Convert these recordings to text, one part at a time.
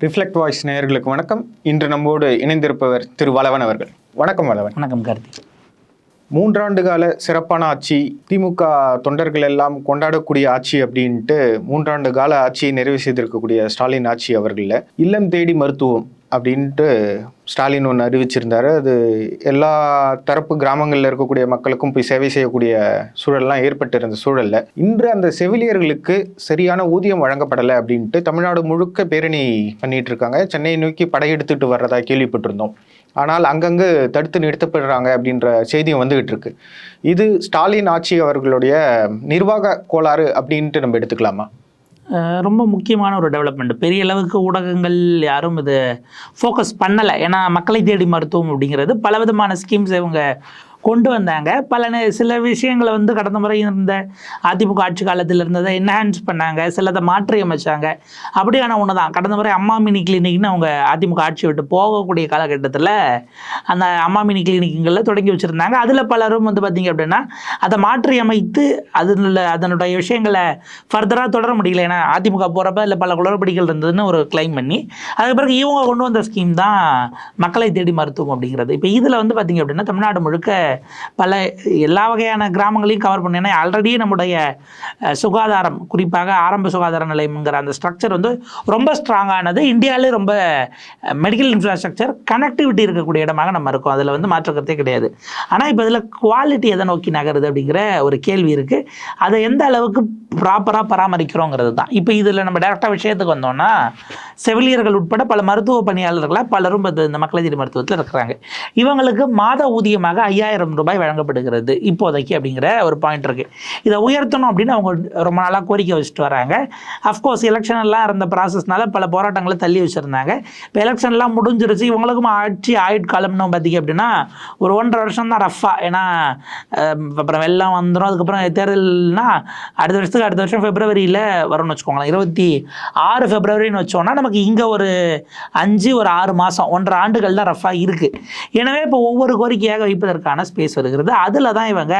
Reflect voice நேயர்களுக்கு வணக்கம். இன்று நம்மோடு இணைந்திருப்பவர் திரு வளவன் அவர்கள். வணக்கம் வளவன். வணக்கம் கார்த்தி. மூன்றாண்டு கால சிறப்பான ஆட்சி திமுக தொண்டர்கள் எல்லாம் கொண்டாடக்கூடிய ஆட்சி அப்படின்ட்டு மூன்றாண்டு கால ஆட்சியை நிறைவு செய்திருக்கக்கூடிய ஸ்டாலின் ஆட்சி அவர்களில். இல்லம் தேடி மருத்துவம் அப்படின்ட்டு ஸ்டாலின் ஒன்று அறிவிச்சிருந்தார். அது எல்லா தரப்பு கிராமங்களில் இருக்கக்கூடிய மக்களுக்கும் போய் சேவை செய்யக்கூடிய சூழல்லாம் ஏற்பட்டிருந்த சூழலில். இன்று அந்த செவிலியர்களுக்கு சரியான ஊதியம் வழங்கப்படலை அப்படின்ட்டு தமிழ்நாடு முழுக்க பேரணி பண்ணிகிட்டு இருக்காங்க. சென்னையை நோக்கி படையெடுத்துட்டு வர்றதா கேள்விப்பட்டிருந்தோம். ஆனால் அங்கங்கு தடுத்து நிறுத்தப்படுறாங்க அப்படின்ற செய்தியும் வந்துகிட்டு இருக்கு. இது ஸ்டாலின் ஆட்சி அவர்களுடைய நிர்வாக கோளாறு அப்படின்ட்டு நம்ம எடுத்துக்கலாமா? ரொம்ப முக்கியமான ஒரு டெவலப்மெண்ட் பெரிய அளவுக்கு ஊடகங்கள் யாரும் இது ஃபோக்கஸ் பண்ணலை. ஏன்னா மக்களை தேடி மருத்துவம் அப்படிங்கிறது பல விதமான ஸ்கீம்ஸ் இவங்க கொண்டு வந்தாங்க. பல நே- சில விஷயங்களை வந்து கடந்த முறை இருந்த அதிமுக ஆட்சி காலத்தில் இருந்ததை என்ஹான்ஸ் பண்ணாங்க. சிலதை மாற்றி அமைச்சாங்க. அப்படியான ஒன்று தான் கடந்த முறை அம்மா மினி கிளினிக்னு அவங்க அதிமுக ஆட்சி விட்டு போகக்கூடிய காலகட்டத்தில் அந்த அம்மா மினி கிளினிக்குங்களில் தொடங்கி வச்சுருந்தாங்க. அதில் பலரும் வந்து பார்த்திங்க அப்படின்னா அதை மாற்றி அமைத்து அதில் அதனுடைய விஷயங்களை ஃபர்தராக தொடர முடியல. ஏன்னா அதிமுக போகிறப்ப இல்லை பல குளறுபடிகள் இருந்ததுன்னு ஒரு கிளைம் பண்ணி அதுக்கு பிறகு இவங்க கொண்டு வந்த ஸ்கீம் தான் மக்களை தேடி மருத்துவம் அப்படிங்கிறது. இப்போ இதில் வந்து பார்த்திங்க அப்படின்னா தமிழ்நாடு முழுக்க பல எல்லா வகையான கிராமங்களையும் கவர் பண்ணி ஏன்னா ஆல்ரெடி நம்முடைய சுகாதாரம் குறிப்பாக ஆரம்ப சுகாதார நிலையம்ங்கிற அந்த ஸ்ட்ரக்சர் வந்து ரொம்ப ஸ்ட்ராங்கானது இந்தியாவிலே ரொம்ப மெடிக்கல் இன்ஃப்ராஸ்ட்ரக்சர் கனெக்டிவிட்டி இருக்கக்கூடிய இடமாக நம்ம இருக்கோம். அதில் வந்து மாற்றுக்கிறதே கருத்தே கிடையாது. ஆனால் இப்போ இதில் குவாலிட்டி எதை நோக்கி நகருது அப்படிங்கிற ஒரு கேள்வி இருக்குது அதை எந்த அளவுக்கு ப்ராப்பராக பராமரிக்கிறோங்கிறது தான் இப்போ இதில் நம்ம டேரெக்டாக விஷயத்துக்கு வந்தோம்னா செவிலியர்கள் உட்பட பல மருத்துவ பணியாளர்களாக பலரும் இந்த இந்த மக்களை தேடி மருத்துவத்தில் இருக்கிறாங்க. இவங்களுக்கு மாத ஊதியமாக ஐயாயிரம் ரூபாய் வழங்கப்படுகிறது இப்போதைக்கு அப்படிங்கிற ஒரு பாயிண்ட் இருக்குது இதை உயர்த்தணும் அப்படின்னு அவங்க ரொம்ப நாளாக கோரிக்கை வச்சுட்டு வராங்க. அஃப்கோர்ஸ் எலெக்ஷன் எல்லாம் இருந்த ப்ராசஸ்னால பல போராட்டங்களை தள்ளி வச்சுருந்தாங்க. இப்போ எலெக்ஷன்லாம் முடிஞ்சிருச்சு. இவங்களுக்கும் ஆட்சி ஆயுட்காலம்னு பார்த்தீங்க அப்படின்னா ஒரு ஒன்றரை வருஷம் தான் ரஃபாக ஏன்னா அப்புறம் வெள்ளம் வந்துடும் அதுக்கப்புறம் தேர்தல்னா அடுத்த வருஷத்துக்கு அடுத்த வருஷம் ஃபெப்ரவரியில் வரும்னு வச்சுக்கோங்களேன். இருபத்தி ஆறு ஃபெப்ரவரின்னு வச்சோன்னா நமக்கு இங்கே ஒரு அஞ்சு ஒரு ஆறு மாதம் ஒன்றரை ஆண்டுகள் தான் ரஃபாக இருக்குது எனவே இப்போ ஒவ்வொரு கோரிக்கையாக வைப்பதற்கான ஸ்பேஸ் வருகிறது அதில் தான் இவங்க.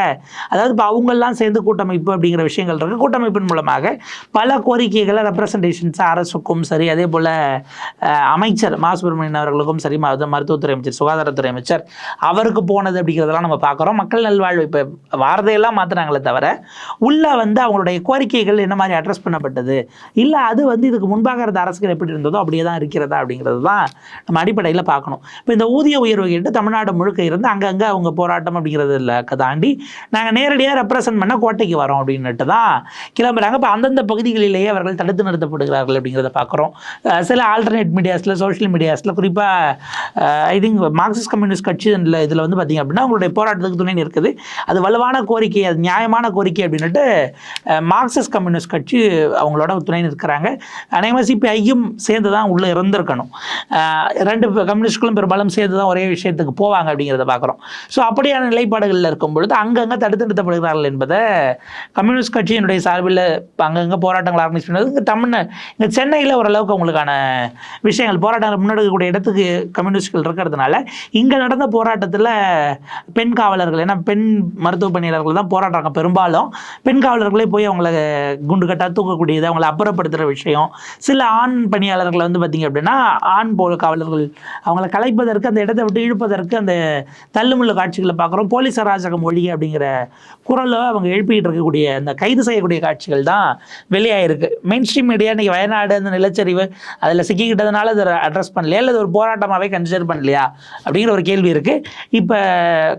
அதாவது இப்போ அவங்கெல்லாம் சேர்ந்து கூட்டமைப்பு அப்படிங்கிற விஷயங்கள் இருக்குது கூட்டமைப்பின் மூலமாக பல கோரிக்கைகளை ரெப்ரசன்டேஷன்ஸ் அரசுக்கும் சரி அதே போல் அமைச்சர் மா. சுப்பிரமணியன் அவர்களுக்கும் சரி மருத்துவத்துறை அமைச்சர் சுகாதாரத்துறை அமைச்சர் அவருக்கு போனது அப்படிங்கிறதெல்லாம் நம்ம பார்க்குறோம். மக்கள் நல்வாழ்வு இப்போ வார்த்தையெல்லாம் மாற்றுறாங்களே தவிர உள்ளே வந்து அவங்களுடைய கோரிக்கைகள் என்ன மாதிரி அட்ரஸ் பண்ணப்பட்டது? இல்லை அது வந்து இதுக்கு முன்பாக இருந்த அரசுகள் எப்படி இருந்ததோ அப்படியே தான் இருக்கிறதா அப்படிங்கிறது தான் நம்ம அடிப்படையில் பார்க்கணும். இப்போ இந்த ஊதிய உயர்வு கேட்டு தமிழ்நாடு முழுக்க இருந்து அங்கங்கே அவங்க போராட்டம் அப்படிங்கிறது இல்லை. தாண்டி நாங்கள் நேரடியாக ரெப்ரசன்ட் பண்ண கோட்டைக்கு வரோம் அப்படின்னுட்டு தான் கிளம்புறாங்க. இப்போ அந்தந்த பகுதிகளிலேயே அவர்கள் தடுத்து நிறுத்தப்படுகிறார்கள் அப்படிங்கிறத பார்க்குறோம் சில ஆல்டர்னேட் மீடியாஸில் சோஷியல் மீடியாஸில் குறிப்பாக ஐ திங்க் மார்க்சிஸ்ட் கம்யூனிஸ்ட் கட்சி இதில் வந்து பார்த்திங்க அப்படின்னா அவங்களுடைய போராட்டத்துக்கு துணை இருக்குது அது வலுவான கோரிக்கை அது நியாயமான கோரிக்கை அப்படின்னுட்டு மார்க்சிஸ்ட் கம்யூனிஸ்ட் கட்சி அவங்களோட துணை நிற்கிறாங்க. அநேகமாக சிபிஐயும் சேர்ந்து தான் உள்ளே இருந்திருக்கணும். ரெண்டு கம்யூனிஸ்ட்களும் பெரும்பாலும் சேர்ந்து தான் ஒரே விஷயத்துக்கு போவாங்க அப்படிங்கிறத பார்க்குறோம் ஸோ அப்படி அப்படியான நிலைப்பாடுகளில் இருக்கும் பொழுது அங்கங்கே தடுத்து நிறுத்தப்படுகிறார்கள் என்பதை கம்யூனிஸ்ட் கட்சியினுடைய சார்பில் அங்கங்கே போராட்டங்கள் ஆர்கனைஸ் பண்ணுறது இங்கே தமிழ் இங்கே சென்னையில் ஓரளவுக்கு அவங்களுக்கான விஷயங்கள் போராட்டங்கள் முன்னெடுக்கக்கூடிய இடத்துக்கு கம்யூனிஸ்ட்கள் இருக்கிறதுனால இங்கே நடந்த போராட்டத்தில் பெண் காவலர்கள் ஏன்னா பெண் மருத்துவ பணியாளர்கள் தான் போராடுறாங்க பெரும்பாலும். பெண் காவலர்களே போய் அவங்கள குண்டு கட்டா தூக்கக்கூடியது அவங்கள அப்புறப்படுத்துகிற விஷயம். சில ஆண் பணியாளர்களை வந்து பார்த்திங்க அப்படின்னா ஆண் போல காவலர்கள் அவங்கள கலைப்பதற்கு அந்த இடத்தை விட்டு இழுப்பதற்கு அந்த தள்ளுமுள்ள காட்சிகளை பார்க்குறோம். போலீஸ் அராஜகம் ஒழிய அப்படிங்கிற குரலை அவங்க எழுப்பிட்டு இருக்கக்கூடிய அந்த கைது செய்யக்கூடிய காட்சிகள் தான் வெளியாகிருக்கு மெயின் ஸ்ட்ரீம் மீடியா இன்றைக்கி வயநாடு அந்த நிலச்சரிவு அதில் சிக்கிக்கிட்டதுனால அதை அட்ரஸ் பண்ணலையா? இல்லை ஒரு போராட்டமாகவே கன்சிடர் பண்ணலையா? அப்படிங்கிற ஒரு கேள்வி இருக்குது இப்போ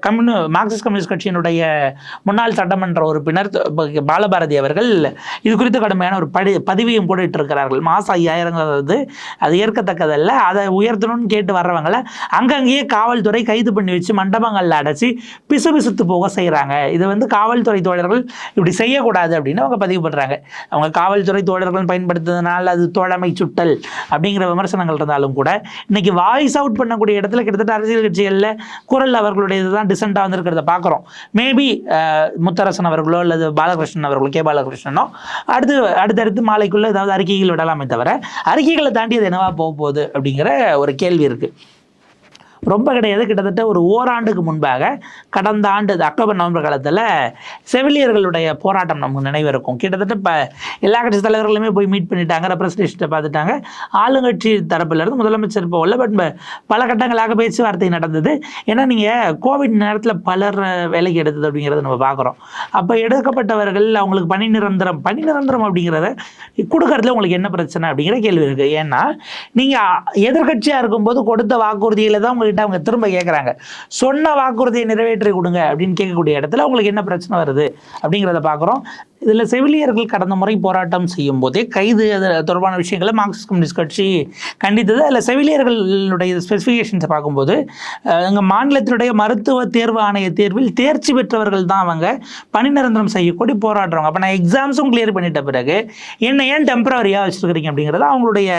கம்யூனி மார்க்சிஸ்ட் கம்யூனிஸ்ட் கட்சியினுடைய முன்னாள் சட்டமன்ற உறுப்பினர் பாலபாரதி அவர்கள் இது குறித்து கடுமையான ஒரு படி பதிவையும் போட்டுட்டு இருக்கிறார்கள். மாதம் ஐயாயிரங்கிறது அது ஏற்கத்தக்கதல்ல. அதை உயர்த்தணும்னு கேட்டு வர்றவங்களை அங்கங்கேயே காவல்துறை கைது பண்ணி வச்சு மண்டபங்களில் அடைச்சி பிசுபிசுத்து போக செய்கிறாங்க இது வந்து காவல்துறை தோழர்கள் இப்படி செய்யக்கூடாது அப்படின்னு அவங்க பதிவு பண்ணுறாங்க அவங்க காவல்துறை தோழர்கள் பயன்படுத்துறதுனால அது தோழமை சுட்டல் அப்படிங்கிற விமர்சனங்கள் இருந்தாலும் கூட இன்னைக்கு வாய்ஸ் அவுட் பண்ணக்கூடிய இடத்துல கிட்டத்தட்ட அரசியல் கட்சிகளில் குரல் அவர்களுடைய இதுதான் டிசெண்டாக வந்திருக்கிறத பார்க்குறோம். மேபி முத்தரசன் அவர்களோ அல்லது பாலகிருஷ்ணன் அவர்களோ கே. பாலகிருஷ்ணனோ அடுத்து அடுத்தடுத்து மாலைக்குள்ளே ஏதாவது அறிக்கைகள் விடலாமே தவிர அறிக்கைகளை தாண்டி அது என்னவா போக போகுது அப்படிங்கிற ஒரு கேள்வி இருக்குது ரொம்ப கிடையாது. கிட்டத்தட்ட ஒரு ஓராண்டுக்கு முன்பாக கடந்த ஆண்டு அக்டோபர் நவம்பர் காலத்தில் செவிலியர்களுடைய போராட்டம் நமக்கு நினைவிருக்கும். கிட்டத்தட்ட இப்போ எல்லா கட்சி தலைவர்களுமே போய் மீட் பண்ணிட்டாங்க ரெப்ரஸன்டேஷனை பார்த்துட்டாங்க. ஆளுங்கட்சி தரப்பிலிருந்து முதலமைச்சர் போகல பட் பல கட்டங்களாக பேச்சுவார்த்தை நடந்தது. ஏன்னா நீங்கள் கோவிட் நேரத்தில் பலர் வேலைக்கு எடுத்தது அப்படிங்கிறத நம்ம பார்க்குறோம். அப்போ எடுக்கப்பட்டவர்கள் அவங்களுக்கு பணி நிரந்தரம் பணி நிரந்தரம் அப்படிங்கிறத கொடுக்கறதுல உங்களுக்கு என்ன பிரச்சனை அப்படிங்கிற கேள்வி இருக்குது ஏன்னா நீங்கள் எதிர்கட்சியாக இருக்கும்போது கொடுத்த வாக்குறுதியில் தான் உங்ககிட்ட அவங்க திரும்ப கேட்குறாங்க சொன்ன வாக்குறுதியை நிறைவேற்றி கொடுங்க அப்படின்னு கேட்கக்கூடிய இடத்துல உங்களுக்கு என்ன பிரச்சனை வருது அப்படிங்கிறத பார்க்குறோம். இதில் செவிலியர்கள் கடந்த முறை போராட்டம் செய்யும் போதே கைது தொடர்பான விஷயங்களை மார்க்சிஸ்ட் கம்யூனிஸ்ட் கட்சி கண்டித்தது. அதில் செவிலியர்களுடைய ஸ்பெசிஃபிகேஷன்ஸை பார்க்கும்போது எங்கள் மாநிலத்தினுடைய மருத்துவ தேர்வு ஆணைய தேர்வில் தேர்ச்சி பெற்றவர்கள் தான் அவங்க. பணி நிரந்தரம் செய்யக்கூடி போராடுறவங்க. அப்போ நான் எக்ஸாம்ஸும் கிளியர் பண்ணிட்ட பிறகு என்ன ஏன் டெம்பரவரியாக வச்சுருக்கிறீங்க? அப்படிங்கிறது அவங்களுடைய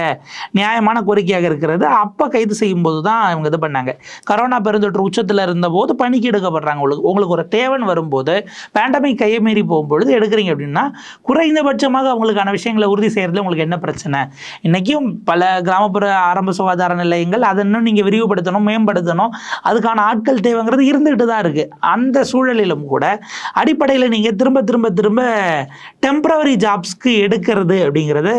நியாயமான கோரிக்கையாக இருக்கிறது. அப்போ கைது செய்யும்போது தான் இவங்க இது பண்ணாங்க. கரோனா பெருந்தொற்று உச்சத்தில் இருந்தபோது பணிக்கு எடுக்கப்படுறாங்க. உங்களுக்கு உங்களுக்கு ஒரு தேவன் வரும்போது பேண்டமிக் கையை மீறி போகும்பொழுது எடுக்கிறீங்க அப்படின்னா குறைந்தபட்சமாக அவங்களுக்கான விஷயங்களை உறுதி செய்கிறதுல உங்களுக்கு என்ன பிரச்சனை? இன்றைக்கும் பல கிராமப்புற ஆரம்ப சுகாதார நிலையங்கள் அதை இன்னும் நீங்கள் விரிவுபடுத்தணும் மேம்படுத்தணும். அதுக்கான ஆட்கள் தேவைங்கிறது இருந்துகிட்டு தான் இருக்குது அந்த சூழலிலும் கூட அடிப்படையில் நீங்கள் திரும்ப திரும்ப திரும்ப டெம்பரவரி ஜாப்ஸ்க்கு எடுக்கிறது அப்படிங்கிறத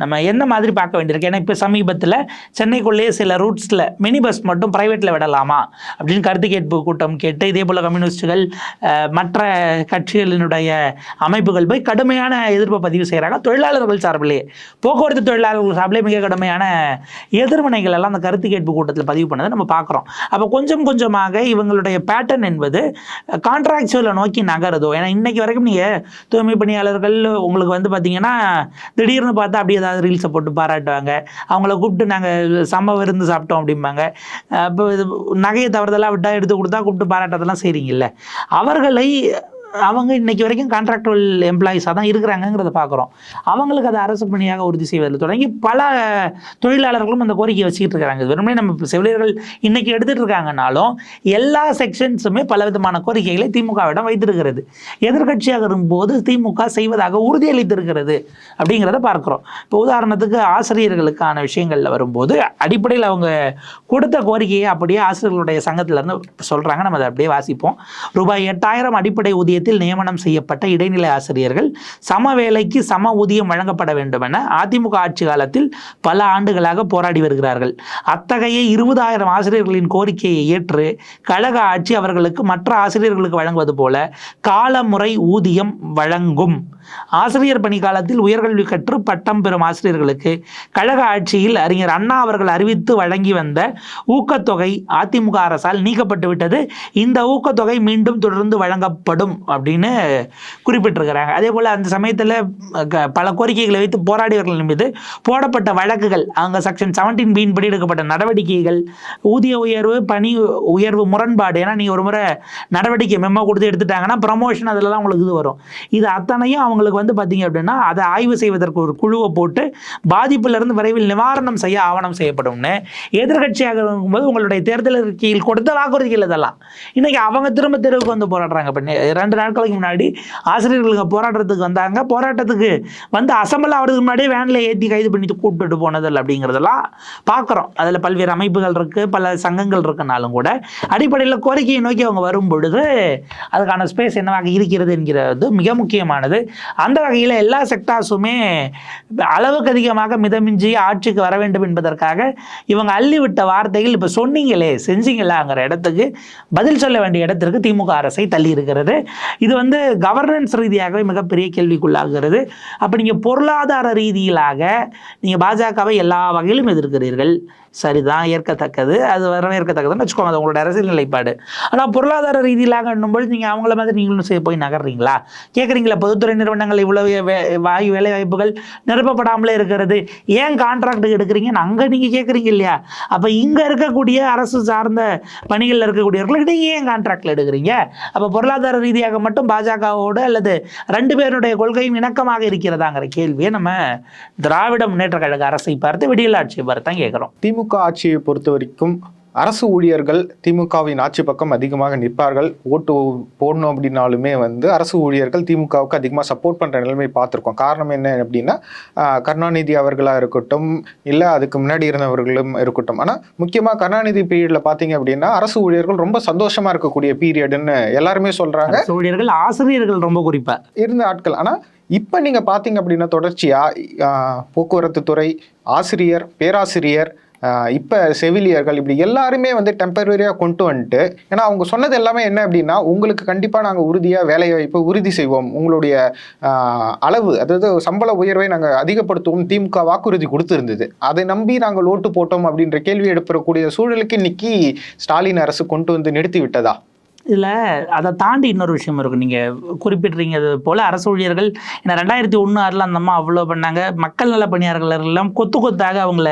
நம்ம என்ன மாதிரி பார்க்க வேண்டியிருக்கு? ஏன்னா இப்போ சமீபத்தில் சென்னைக்குள்ளேயே சில ரூட்ஸில் மினி பஸ் மட்டும் ப்ரைவேட்டில் விடலாமா? அப்படின்னு கருத்து கேட்பு கூட்டம் கேட்டு இதே போல் கம்யூனிஸ்டுகள் மற்ற கட்சிகளினுடைய அமைப்புகள் போய் கடுமையான எதிர்ப்பை பதிவு செய்கிறாங்க தொழிலாளர்கள் சார்பிலே போக்குவரத்து தொழிலாளர்கள் சார்பிலே மிக கடுமையான எதிர்வினைகள் எல்லாம் அந்த கருத்து கேட்பு கூட்டத்தில் பதிவு பண்ணதை நம்ம பார்க்குறோம். அப்போ கொஞ்சம் கொஞ்சமாக இவங்களுடைய பேட்டர்ன் என்பது கான்ட்ராக்சுவலை நோக்கி நகருதோ? ஏன்னா இன்றைக்கி வரைக்கும் நீங்கள் தூய்மை பணியாளர்கள் உங்களுக்கு வந்து பார்த்தீங்கன்னா திடீர்னு பார்த்தா அப்படியே ஏதாவது ரீல்ஸை போட்டு பாராட்டுவாங்க. அவங்கள கூப்பிட்டு நாங்கள் சம விருந்து சாப்பிட்டோம் அப்படிம்பாங்க. அப்போ இது நகையை தவறுதெல்லாம் விட்டால் எடுத்து கொடுத்தா கூப்பிட்டு பாராட்டதெல்லாம் செய்கிறீங்கல்ல அவர்களை அவங்க இன்னைக்கு வரைக்கும் கான்ட்ராக்டுவல் எம்ப்ளாயிஸாக தான் இருக்கிறாங்கங்கிறத பார்க்குறோம். அவங்களுக்கு அதை அரசு பணியாக உறுதி செய்வதில் தொடங்கி பல தொழிலாளர்களும் அந்த கோரிக்கையை வச்சுக்கிட்டு இருக்கிறாங்க. வெறுமனே நம்ம செவிலியர்கள் இன்னைக்கு எடுத்துட்டு இருக்காங்கனாலும் எல்லா செக்ஷன்ஸுமே பல விதமான கோரிக்கைகளை திமுகவிடம் வைத்திருக்கிறது. எதிர்க்கட்சியாக இருக்கும்போது திமுக செய்வதாக உறுதியளித்திருக்கிறது அப்படிங்கிறத பார்க்குறோம். இப்போ உதாரணத்துக்கு ஆசிரியர்களுக்கான விஷயங்களில் வரும்போது அடிப்படையில் அவங்க கொடுத்த கோரிக்கையை அப்படியே ஆசிரியர்களுடைய சங்கத்திலேருந்து சொல்கிறாங்க நம்ம அதை அப்படியே வாசிப்போம். ரூபாய் எட்டாயிரம் அடிப்படை ஆணையத்தில் நியமனம் செய்யப்பட்ட இடைநிலை ஆசிரியர்கள் சம வேலைக்கு சம ஊதியம் வழங்கப்பட வேண்டும் என அதிமுக ஆட்சி காலத்தில் பல ஆண்டுகளாக போராடி வருகிறார்கள். அத்தகைய இருபதாயிரம் ஆசிரியர்களின் கோரிக்கையை ஏற்று கழக ஆட்சி அவர்களுக்கு மற்ற ஆசிரியர்களுக்கு வழங்குவது போல காலமுறை ஊதியம் வழங்கும். ஆசிரியர் பணி காலத்தில் உயர்கல்வி கற்று பட்டம் பெறும் ஆசிரியர்களுக்கு கழக ஆட்சியில் அறிஞர் அண்ணா அவர்கள் அறிவித்து வழங்கி வந்த ஊக்கத்தொகை அதிமுக அரசால் நீக்கப்பட்டு விட்டது இந்த ஊக்கத்தொகை மீண்டும் தொடர்ந்து வழங்கப்படும் அப்படின்னு குறிப்பிட்டிருக்கிறாங்க. அதே போல் அந்த சமயத்தில் பல கோரிக்கைகளை வைத்து போராடியவர்கள் மீது போடப்பட்ட வழக்குகள் அவங்க செக்ஷன் செவன்டீன் பீன் படி எடுக்கப்பட்ட நடவடிக்கைகள் ஊதிய உயர்வு பணி உயர்வு முரண்பாடு ஏன்னா நீங்கள் ஒரு முறை நடவடிக்கை மெம்மோ கொடுத்து எடுத்துட்டாங்கன்னா ப்ரமோஷன் அதிலலாம் உங்களுக்கு இது வரும். இது அத்தனையும் அவங்களுக்கு வந்து பார்த்தீங்க அப்படின்னா அதை ஆய்வு செய்வதற்கு ஒரு குழுவை போட்டு பாதிப்பிலிருந்து விரைவில் நிவாரணம் செய்ய ஆவணம் செய்யப்படும்னு எதிர்க்கட்சியாக இருக்கும்போது உங்களுடைய தேர்தல் அறிக்கையில் கொடுத்த வாக்குறுதிகள் இதெல்லாம். இன்னைக்கு அவங்க திரும்ப தெருவுக்கு வந்து போராடுறாங்க. இப்போ ரெண்டு ரெண்டு நாட்களுக்கு முன்னாடி ஆசிரியர்களுக்கு போராட்டத்துக்கு வந்தாங்க. போராட்டத்துக்கு வந்து அசம்பிள் ஆகிறதுக்கு முன்னாடியே வேனில் ஏற்றி கைது பண்ணி கூப்பிட்டுட்டு போனதில்லை அப்படிங்கிறதெல்லாம் பார்க்குறோம் அதில் பல்வேறு அமைப்புகள் இருக்குது பல சங்கங்கள் இருக்குனாலும் கூட அடிப்படையில் கோரிக்கையை நோக்கி அவங்க வரும் பொழுது அதுக்கான ஸ்பேஸ் என்னவாக இருக்கிறது என்கிறது மிக முக்கியமானது. அந்த வகையில் எல்லா செக்டார்ஸுமே அளவுக்கு அதிகமாக மிதமிஞ்சி ஆட்சிக்கு வர வேண்டும் என்பதற்காக இவங்க அள்ளிவிட்ட வார்த்தைகள் இப்போ சொன்னீங்களே செஞ்சீங்களாங்கிற இடத்துக்கு பதில் சொல்ல வேண்டிய இடத்திற்கு திமுக அரசை தள்ளி இருக்கிறது. இது வந்து கவர்னன்ஸ் ரீதியாகவே மிகப்பெரிய கேள்விக்குள்ளாகிறது. அப்போ நீங்கள் பொருளாதார ரீதியிலாக நீங்கள் பாஜகவை எல்லா வகையிலும் எதிர்க்கிறீர்கள். சரிதான் ஏற்கத்தக்கது. அது வரவேற்கத்தக்கதுன்னு வச்சுக்கோங்க அது உங்களோட அரசியல் நிலைப்பாடு. ஆனால் பொருளாதார ரீதியிலாக என்னும்போது நீங்கள் அவங்கள மாதிரி நீங்களும் செய்ய போய் நகர்றீங்களா? கேட்குறீங்களா பொதுத்துறை நிறுவனங்கள் இவ்வளவு வே- வாயு வேலை வாய்ப்புகள் நிரப்பப்படாமலே இருக்கிறது. ஏன் கான்ட்ராக்ட் எடுக்கிறீங்கன்னு அங்கே நீங்கள் கேட்குறீங்க இல்லையா? அப்போ இங்கே இருக்கக்கூடிய அரசு சார்ந்த பணிகளில் இருக்கக்கூடியவர்களுக்கு நீங்கள் ஏன் கான்ட்ராக்டில் எடுக்கிறீங்க? அப்போ பொருளாதார ரீதியாக மட்டும் பாஜகவோடு அல்லது ரெண்டு பேருடைய கொள்கையும் இணக்கமாக இருக்கிறதாங்கிற கேள்வியை நம்ம திராவிட முன்னேற்ற கழக அரசை பார்த்து விடியல் ஆட்சியை பார்த்து தான் கேட்குறோம் திமுக ஆட்சியை பொறுத்த வரைக்கும் அரசு ஊழியர்கள் திமுகவின் ஆட்சி பக்கம் அதிகமாக நிற்பார்கள். ஓட்டு போடணும் அப்படின்னாலுமே வந்து அரசு ஊழியர்கள் திமுகவுக்கு அதிகமாக சப்போர்ட் பண்ணுற நிலைமை பார்த்துருக்கோம். காரணம் என்ன அப்படின்னா கருணாநிதி அவர்களாக இருக்கட்டும் இல்லை அதுக்கு முன்னாடி இருந்தவர்களும் இருக்கட்டும். ஆனால் முக்கியமாக கருணாநிதி பீரியடில் பார்த்தீங்க அப்படின்னா அரசு ஊழியர்கள் ரொம்ப சந்தோஷமாக இருக்கக்கூடிய பீரியடுன்னு எல்லாருமே சொல்கிறாங்க ஊழியர்கள் ஆசிரியர்கள் ரொம்ப குறிப்பா. இருந்த ஆட்கள். ஆனால் இப்போ நீங்கள் பார்த்தீங்க அப்படின்னா தொடர்ச்சியாக போக்குவரத்து துறை ஆசிரியர் பேராசிரியர் இப்போ செவிலியர்கள் இப்படி எல்லாருமே வந்து டெம்பரரியாக கொண்டு வந்துட்டு ஏன்னா அவங்க சொன்னது எல்லாமே என்ன அப்படின்னா உங்களுக்கு கண்டிப்பாக நாங்கள் உறுதியாக வேலை வாய்ப்பு உறுதி செய்வோம். உங்களுடைய அளவு அதாவது சம்பள உயர்வை நாங்கள் அதிகப்படுத்துவோம். திமுக வாக்குறுதி கொடுத்துருந்தது. அதை நம்பி நாங்கள் ஓட்டு போட்டோம் அப்படின்ற கேள்வி எழுப்பக்கூடிய சூழலுக்கு இன்னைக்கு ஸ்டாலின் அரசு கொண்டு வந்து நிறுத்தி விட்டதா? இதில் அதை தாண்டி இன்னொரு விஷயம் இருக்குது நீங்கள் குறிப்பிட்றீங்க போல் அரசு ஊழியர்கள் ஏன்னா ரெண்டாயிரத்தி ஒன்று ஆறில் அந்த அம்மா அவ்வளோ பண்ணாங்க. மக்கள் நல பணியாளர்களெல்லாம் கொத்து கொத்தாக அவங்கள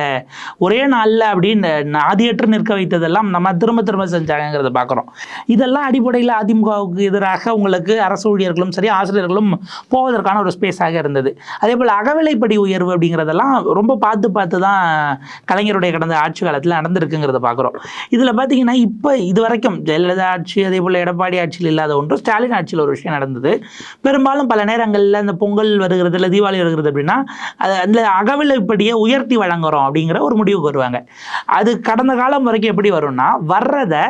ஒரே நாளில் அப்படின்னு ஆதியற்று நிற்க வைத்ததெல்லாம் நம்ம திரும்ப திரும்ப செஞ்சாங்கங்கிறத பார்க்குறோம் இதெல்லாம் அடிப்படையில் அதிமுகவுக்கு எதிராக உங்களுக்கு அரசு ஊழியர்களும் சரி ஆசிரியர்களும் போவதற்கான ஒரு ஸ்பேஸாக இருந்தது. அதே போல் அகவிலைப்படி உயர்வு அப்படிங்கிறதெல்லாம் ரொம்ப பார்த்து பார்த்து தான் கலைஞருடைய கடந்த ஆட்சி காலத்தில் நடந்திருக்குங்கிறத பார்க்குறோம் இதில் பார்த்தீங்கன்னா இப்போ இது வரைக்கும் ஜெயலலிதா ஆட்சி அதே போல் எடப்பாடி ஆட்சியில் இல்லாத ஒன்று ஸ்டாலின் ஆட்சியில் ஒரு விஷயம் நடந்தது. பெரும்பாலும் பல நேரங்களில் இந்த பொங்கல் வருகிறது இல்லை தீபாவளி வருகிறது அப்படின்னா அது அந்த அகவிலைப்படியை உயர்த்தி வழங்குறோம் அப்படிங்கிற ஒரு முடிவுக்கு வருவாங்க. அது கடந்த காலம் வரைக்கும் எப்படி வரும்னா வர்றதை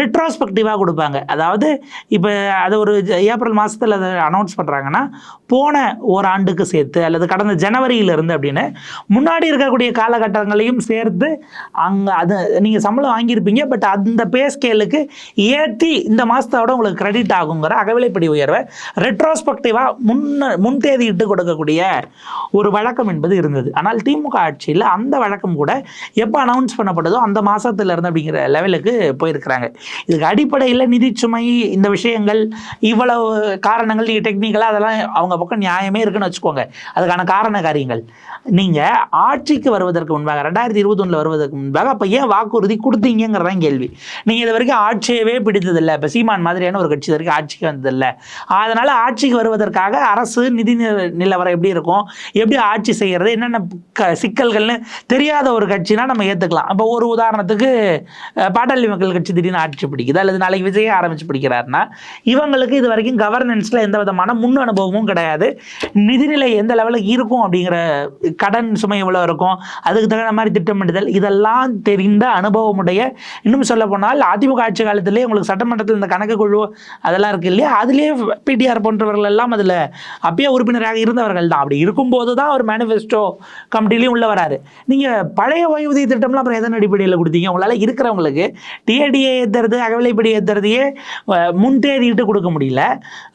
ரெட்ரோஸ்பெக்டிவாக கொடுப்பாங்க. அதாவது இப்போ அது ஒரு ஏப்ரல் மாதத்தில் அதை அனௌன்ஸ் பண்ணுறாங்கன்னா போன ஒரு ஆண்டுக்கு சேர்த்து அல்லது கடந்த ஜனவரியிலிருந்து அப்படின்னு முன்னாடி இருக்கக்கூடிய காலகட்டங்களையும் சேர்த்து அங்கே அது நீங்கள் சம்பளம் வாங்கியிருப்பீங்க பட் அந்த பே ஸ்கேலுக்கு ஏற்றி இந்த மாதத்தோட உங்களுக்கு கிரெடிட் ஆகுங்கிற அகவிலைப்படி உயர்வை ரெட்ரோஸ்பெக்டிவாக முன்ன முன் தேதியிட்டு கொடுக்கக்கூடிய ஒரு வழக்கம் என்பது இருந்தது. ஆனால் திமுக ஆட்சியில் அந்த வழக்கம் கூட எப்போ அனௌன்ஸ் பண்ணப்பட்டதோ அந்த மாதத்துலேருந்து அப்படிங்கிற லெவலுக்கு போயிருக்கிறாங்க. இதுக்கு அடிப்படையில் நிதிச்சுமை இந்த விஷயங்கள் இவ்வளவு காரணங்கள் நீங்கள் டெக்னிக்கலாக அதெல்லாம் அவங்க பக்கம் நியாயமே இருக்குன்னு வச்சுக்கோங்க. அதுக்கான காரண காரியங்கள். நீங்கள் ஆட்சிக்கு வருவதற்கு முன்பாக ரெண்டாயிரத்தி இருபத்தொன்னில் வருவதற்கு முன்பாக அப்போ ஏன் வாக்குறுதி கொடுத்தீங்கிறதான் கேள்வி. நீங்கள் இது வரைக்கும் ஆட்சியவே பிடித்ததில்லை. இப்போ சீமான் மாதிரியான ஒரு கட்சி வரைக்கும் ஆட்சிக்கு வந்ததில்லை. அதனால் ஆட்சிக்கு வருவதற்காக அரசு நிதி நிலவரம் எப்படி இருக்கும்? எப்படி ஆட்சி செய்கிறது என்னென்ன க சிக்கல்கள்னு தெரியாத ஒரு கட்சினா நம்ம ஏற்றுக்கலாம் இப்போ ஒரு உதாரணத்துக்கு பாட்டாளி மக்கள் கட்சி திடீர்னு ஆட்சி பிடிக்குது அல்லது நாளைக்கு விஜய் ஆரம்பிச்சு பிடிக்கிறாருன்னா இவங்களுக்கு இது வரைக்கும் கவர்னன்ஸில் எந்த விதமான முன் அனுபவமும் கிடையாது. நிதிநிலை எந்த லெவலுக்கு இருக்கும் அப்படிங்கிற கடன் சுமை எவ்வளோ இருக்கும்? அதுக்கு தகுந்த மாதிரி திட்டமிடுதல் இதெல்லாம் தெரிந்த அனுபவமுடைய இன்னும் சொல்ல போனால் அதிமுக ஆட்சி காலத்திலே உங்களுக்கு சட்டமன்றத்தில் இந்த கணக்கு குழு அதெல்லாம் இருக்கு இல்லையா? அதுலேயே பிடிஆர் போன்றவர்கள் எல்லாம் அதில் அப்பயே உறுப்பினராக இருந்தவர்கள் தான். அப்படி இருக்கும்போது தான் அவர் மேனிஃபெஸ்டோ கமிட்டிலையும் உள்ள வராரு. நீங்கள் பழைய ஓய்வூதிய திட்டம்லாம் அப்புறம் எதன் அடிப்படையில் கொடுத்தீங்க? உங்களால் இருக்கிறவங்களுக்கு டிஏடிஏ ஏற்றுறது அகவிலைப்படி ஏற்றுறதையே முன்தேதிட்டு கொடுக்க முடியல.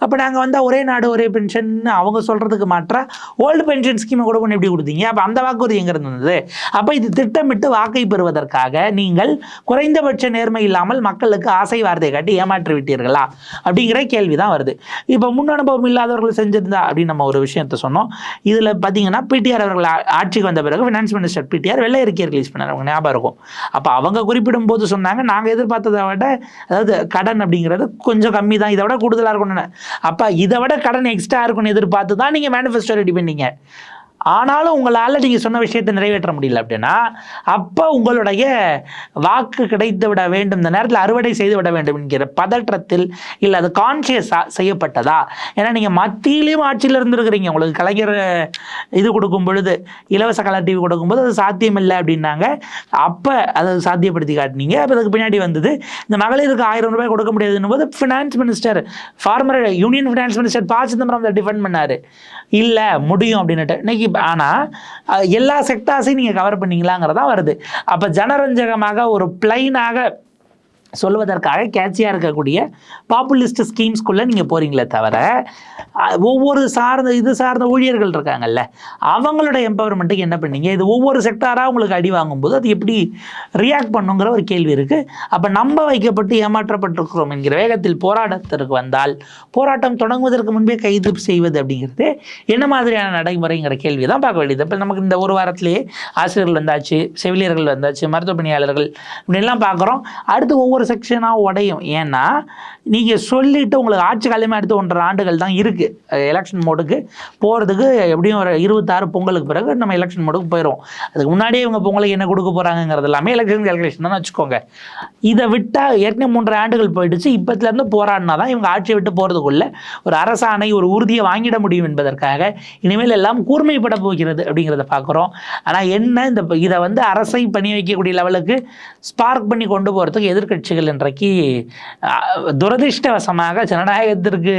அப்போ நாங்கள் வந்து ஒரே நாடு ஒரே பென்ஷன் அவங்க சொல்கிறதுக்கு மாற்றாக ஓல்டு பென்ஷன் ஸ்கீமை கூட பண்ணி எப்படி கொடுத்தீங்க? அப்போ அந்த வாக்குறுதி எங்கே இருந்தது அப்போ இது திட்டமிட்டு வாக்கை பெறுவதற்காக நீங்கள் குறைந்தபட்ச நேர்மை இல்லாமல் மக்களுக்கு ஆசை வார்த்தை காட்டி ஏமாற்றி விட்டீர்களா அப்படிங்கிற கேள்வி தான் வருது. இப்போ முன் அனுபவம் இல்லாதவர்கள் செஞ்சிருந்தா அப்படின்னு நம்ம ஒரு விஷயத்த சொன்னோம். இதில் பார்த்தீங்கன்னா பிடிஆர் அவர்கள் ஆட்சிக்கு வந்த பிறகு ஃபினான்ஸ் மினிஸ்டர் பிடிஆர் வெள்ளை அறிக்கை ரிலீஸ் பண்ணார். அவங்க ஞாபகம் இருக்கும். அப்போ அவங்க குறிப்பிடும் போது சொன்னாங்க நாங்கள் எதிர்பார்த்ததை விட அதாவது கடன் அப்படிங்கிறது கொஞ்சம் கம்மி தான் இதை விட கூடுதலாக இருக்கணும்னு அப்போ இதை விட கடன் எக்ஸ்ட்ரா இருக்கும்னு எதிர்பார்த்து தான் நீங்கள் மேனிஃபெஸ்டோ ரெடி பண்ணீங்க. ஆனாலும் உங்களால் நீங்கள் சொன்ன விஷயத்தை நிறைவேற்ற முடியல அப்படின்னா அப்போ உங்களுடைய வாக்கு கிடைத்து விட வேண்டும். இந்த நேரத்தில் அறுவடை செய்து விட வேண்டும் என்கிற பதற்றத்தில் இல்லை அது கான்சியஸாக செய்யப்பட்டதா? ஏன்னா நீங்கள் மத்தியிலையும் ஆட்சியில் இருந்திருக்கிறீங்க. உங்களுக்கு கலைஞர் இது கொடுக்கும் பொழுது இலவச கலர் டிவி கொடுக்கும்போது அது சாத்தியம் இல்லை அப்படின்னாங்க. அப்போ அதை சாத்தியப்படுத்தி காட்டினீங்க. அப்போ அதுக்கு பின்னாடி வந்தது இந்த மகளிருக்கு ஆயிரம் ரூபாய் கொடுக்க முடியாதுன்னு போது finance minister former union finance minister P. Chidambaram அதை டிஃபெண்ட் பண்ணார். இல்லை முடியும் அப்படின்னுட்டு. இன்னைக்கு ஆனால் எல்லா செக்டார்ஸையும் நீங்கள் கவர் பண்ணீங்களாங்கிறதான் வருது. அப்போ ஜனரஞ்சகமாக ஒரு பிளைனாக சொல்வதற்காக கேட்சியாக இருக்கக்கூடிய பாப்புலிஸ்ட் ஸ்கீம்ஸ்குள்ளே நீங்கள் போகிறீங்களே தவிர ஒவ்வொரு சார்ந்த இது சார்ந்த ஊழியர்கள் இருக்காங்கல்ல அவங்களோட எம்பவர்மெண்ட்டுக்கு என்ன பண்ணீங்க? இது ஒவ்வொரு செக்டாராக உங்களுக்கு அடி வாங்கும்போது அது எப்படி ரியாக்ட் பண்ணுங்கிற ஒரு கேள்வி இருக்குது அப்போ நம்ப வைக்கப்பட்டு ஏமாற்றப்பட்டிருக்கிறோம் என்கிற வேகத்தில் போராட்டத்திற்கு வந்தால் போராட்டம் தொடங்குவதற்கு முன்பே கைது செய்வது அப்படிங்கிறது என்ன மாதிரியான நடைமுறைங்கிற கேள்வி தான் பார்க்க வேண்டியது. இப்போ நமக்கு இந்த ஒரு வாரத்திலேயே ஆசிரியர்கள் வந்தாச்சு செவிலியர்கள் வந்தாச்சு மருத்துவ பணியாளர்கள் இப்படிலாம் பார்க்குறோம். அடுத்து ஒவ்வொரு செக்ஷனாக உடையும். ஏன்னா நீங்கள் சொல்லிட்டு உங்களுக்கு ஆட்சி காலமே அடுத்து ஒன்றரை ஆண்டுகள் தான் இருக்குது எலெக்ஷன் மோடுக்கு போகிறதுக்கு எப்படியும் ஒரு இருபத்தாறு பொங்கலுக்கு பிறகு நம்ம எலெக்ஷன் மோடுக்கு போயிடுவோம். அதுக்கு முன்னாடியே இவங்க பொங்கலுக்கு என்ன கொடுக்க போகிறாங்கிறது எல்லாமே எலெக்ஷன் கேல்குலேஷன் தான் வச்சுக்கோங்க. இதை விட்டால் ஏற்கனவே மூன்றரை ஆண்டுகள் போயிடுச்சு. இப்போத்துலேருந்து போராடினா தான் இவங்க ஆட்சியை விட்டு போகிறதுக்குள்ளே ஒரு அரசாணை ஒரு உறுதியை வாங்கிட முடியும் என்பதற்காக இனிமேல் எல்லாம் கூர்மைப்பட போகிறது அப்படிங்கிறத பார்க்குறோம். ஆனால் என்ன இந்த இதை வந்து அரசை பணி வைக்கக்கூடிய லெவலுக்கு ஸ்பார்க் பண்ணி கொண்டு போகிறதுக்கு எதிர்கட்சிகள் இன்றைக்கு துரதிருஷ்டவசமாக துரதிர்ஷ்டவசமாக ஜனநாயகத்திற்கு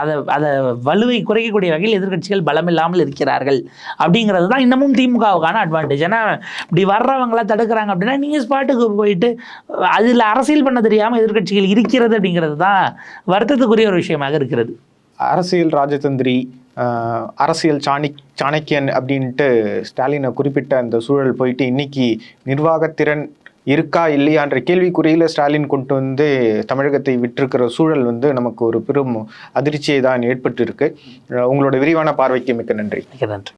அதை அதை வலுவை குறைக்கக்கூடிய வகையில் எதிர்க்கட்சிகள் பலமில்லாமல் இருக்கிறார்கள். அப்படிங்கிறது தான் இன்னமும் திமுகவுக்கான அட்வான்டேஜ் ஏன்னா இப்படி வர்றவங்கள தடுக்கிறாங்க அப்படின்னா நீங்கள் ஸ்பாட்டுக்கு போயிட்டு அதில் அரசியல் பண்ண தெரியாமல் எதிர்க்கட்சிகள் இருக்கிறது அப்படிங்கிறது தான் வருத்தத்துக்குரிய ஒரு விஷயமாக இருக்கிறது. அரசியல் ராஜதந்திரி அரசியல் சாணி சாணக்கியன் அப்படின்ட்டு ஸ்டாலினை குறிப்பிட்ட அந்த சூழல் போயிட்டு இன்னைக்கு நிர்வாகத்திறன் இருக்கா இல்லையான்ற கேள்விக்குறியில் ஸ்டாலின் கொண்டு வந்து தமிழகத்தை விட்டிருக்கிற சூழல் வந்து நமக்கு ஒரு பெரும் அதிர்ச்சியை தான் ஏற்பட்டு இருக்கு உங்களோட விரிவான பார்வைக்கு மிக்க நன்றி. மிக நன்றி.